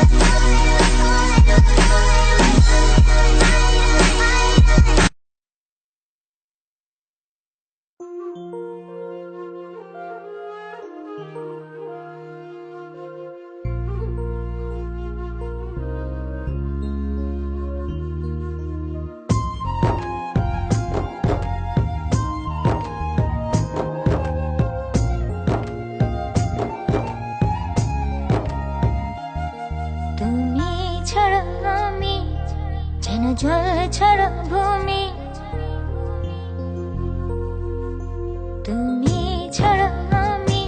তুমি যেন জল ছাড়া ভূমি? তুমি ছাড়া আমি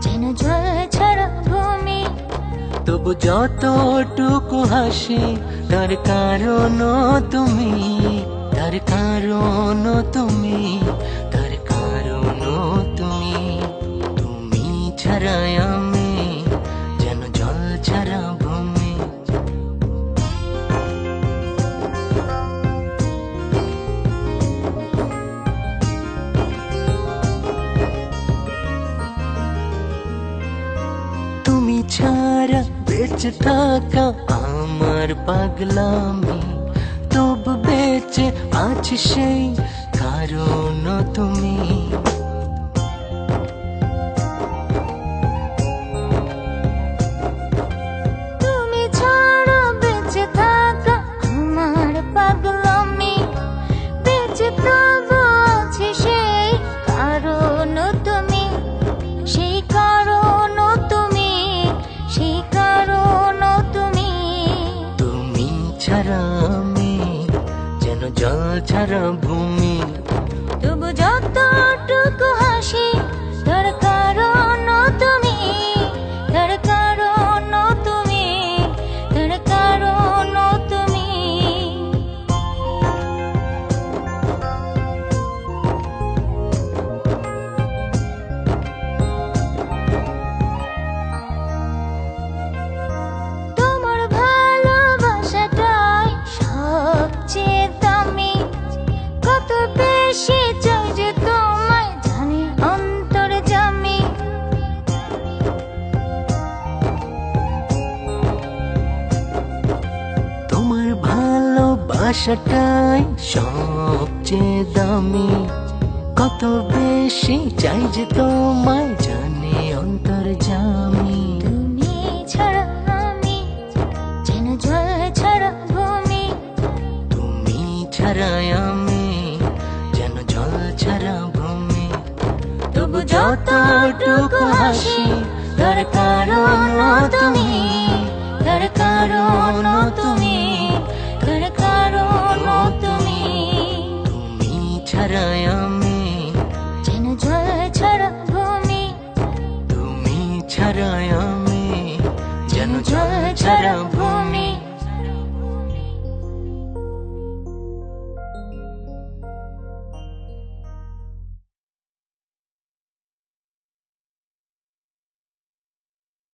যেন জল ছাড়া ভূমি? তবু যতটুকু হাসি, তার কারণ তুমি, তার কারণ তুমি তুমি ছাড়া বেঁচে থাকা আমার পাগলামি তবু বেঁচে আছি সেই কারণ তুমি। জল ছাড়া ভূমি। তবু যতটুকু হাসি ভালোবাসাটাই সবচেয়ে দামি। কত বেশি চাই যে তোমায় জানে অন্তর জামি। তুমি ছাড়া আমি যেন জল ছাড়া ভূমি। তুমি আমি যেন জল ছাড়া ভূমি। তবু যতটুকু হাসি তার কারণ তুমি তার কারণ তুমি। चरभू